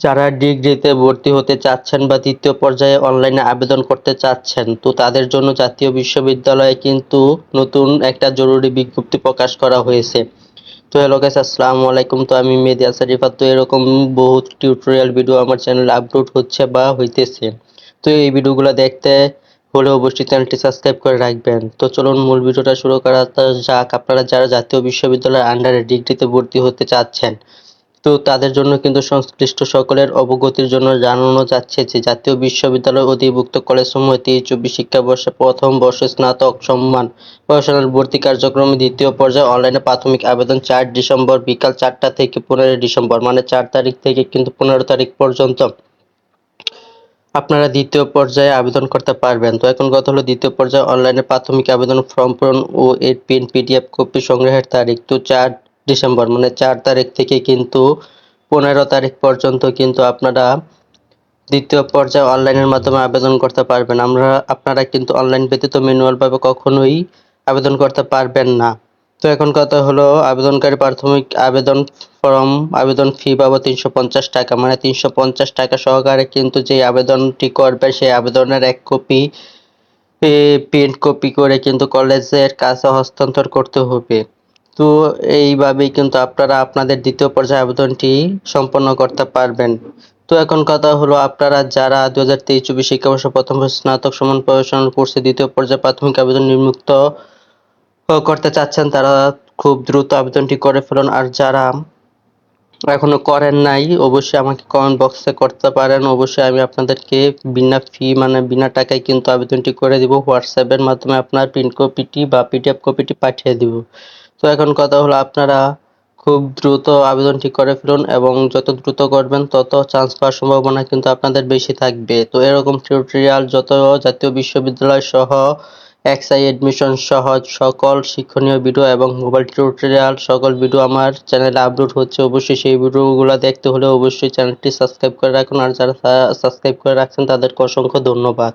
যারা ডিগ্রিতে ভর্তি হতে চাচ্ছেন বা তৃতীয় পর্যায়ে অনলাইনে আবেদন করতে চাচ্ছেন, তো তাদের জন্য জাতীয় বিশ্ববিদ্যালয়ে কিন্তু নতুন একটা জরুরি বিজ্ঞপ্তি প্রকাশ করা হয়েছে। তো হ্যালো গাইস আসসালামু আলাইকুম। তো আমি মেহেদি আসার তো এরকম বহু টিউটোরিয়াল ভিডিও আমার চ্যানেলে আপলোড হচ্ছে বা হইতেছে। তো এই ভিডিওগুলো দেখতে হলে অবশ্যই চ্যানেলটি সাবস্ক্রাইব করে রাখবেন। তো চলুন মূল ভিডিওটা শুরু করা যাক। আপনারা যারা জাতীয় বিশ্ববিদ্যালয়ের আন্ডারে ডিগ্রিতে ভর্তি হতে চাচ্ছেন তো তাদের জন্য কিন্তু সংশ্লিষ্ট সকলের অবগতির জন্য জানানো যাচ্ছে যে জাতীয় বিশ্ববিদ্যালয় অধিভুক্ত কলেজসমূহ তেইশ চব্বিশ শিক্ষাবর্ষে প্রথম বর্ষে স্নাতক সম্মান প্রফেশনাল ভর্তি কার্যক্রমে দ্বিতীয় পর্যায়ে অনলাইনে প্রাথমিক আবেদন চার ডিসেম্বর বিকাল চারটা থেকে পনেরোই ডিসেম্বর মানে চার তারিখ থেকে কিন্তু পনেরো তারিখ পর্যন্ত আপনারা দ্বিতীয় পর্যায়ে আবেদন করতে পারবেন। তো এখন কথা হলো দ্বিতীয় পর্যায়ে অনলাইনে প্রাথমিক আবেদন ফর্ম পূরণ ও এর পিন, পিডিএফ, কপি সংগ্রহের তারিখ। তো চার ডিসেম্বর মানে চার তারিখ থেকে কিন্তু পনেরো তারিখ পর্যন্ত কিন্তু আপনারা দ্বিতীয় পর্যায়ে অনলাইনের মাধ্যমে আবেদন করতে পারবেন। আমরা, আপনারা কিন্তু অনলাইন ব্যতীত ম্যানুয়ালভাবে কখনোই আবেদন করতে পারবেন না। তো এখন কথা হলো আবেদনকারী প্রাথমিক আবেদন ফর্ম আবেদন ফি বাবদ তিনশো পঞ্চাশ টাকা মানে তিনশো পঞ্চাশ টাকা সহকারে কিন্তু যে আবেদনটি করবে সেই আবেদনের এক কপি প্রিন্ট কপি করে কিন্তু কলেজের কাছে হস্তান্তর করতে হবে। তো এইভাবেই কিন্তু আপনারা আপনাদের দ্বিতীয় পর্যায়ে আবেদনটি সম্পন্ন করতে পারবেন। তো এখন কথা হলো আপনারা যারা দু হাজার তেইশ চব্বিশ শিক্ষাবর্ষ প্রথম স্নাতক সমান প্রফেশনাল কোর্সে দ্বিতীয় পর্যায়ে প্রাথমিক আবেদন নির্মুক্ত করতে চাচ্ছেন, তারা খুব দ্রুত আবেদনটি করে ফেলুন। আর যারা এখনও করেন নাই, অবশ্যই আমাকে কমেন্ট বক্সে করতে পারেন। অবশ্যই আমি আপনাদেরকে বিনা ফি মানে বিনা টাকায় কিন্তু আবেদনটি করে দিব। হোয়াটসঅ্যাপের মাধ্যমে আপনার প্রিন্ট কপিটি বা পিডিএফ কপিটি পাঠিয়ে দিব। তো এখন কথা হলো আপনারা খুব দ্রুত আবেদনটি করে ফেলুন এবং যত দ্রুত করবেন তত চান্স পাওয়ার সম্ভাবনা কিন্তু আপনাদের বেশি থাকবে। তো এরকম টিউটোরিয়াল যত জাতীয় বিশ্ববিদ্যালয় সহ এক্সআই এডমিশন সহ সকল শিক্ষণীয় ভিডিও এবং মোবাইল টিউটোরিয়াল সকল ভিডিও আমার চ্যানেলে আপলোড হচ্ছে, অবশ্যই সেই ভিডিওগুলো দেখতে হলে অবশ্যই চ্যানেলটি সাবস্ক্রাইব করে রাখুন। আর যারা সাবস্ক্রাইব করে রাখছেন তাদেরকে অসংখ্য ধন্যবাদ।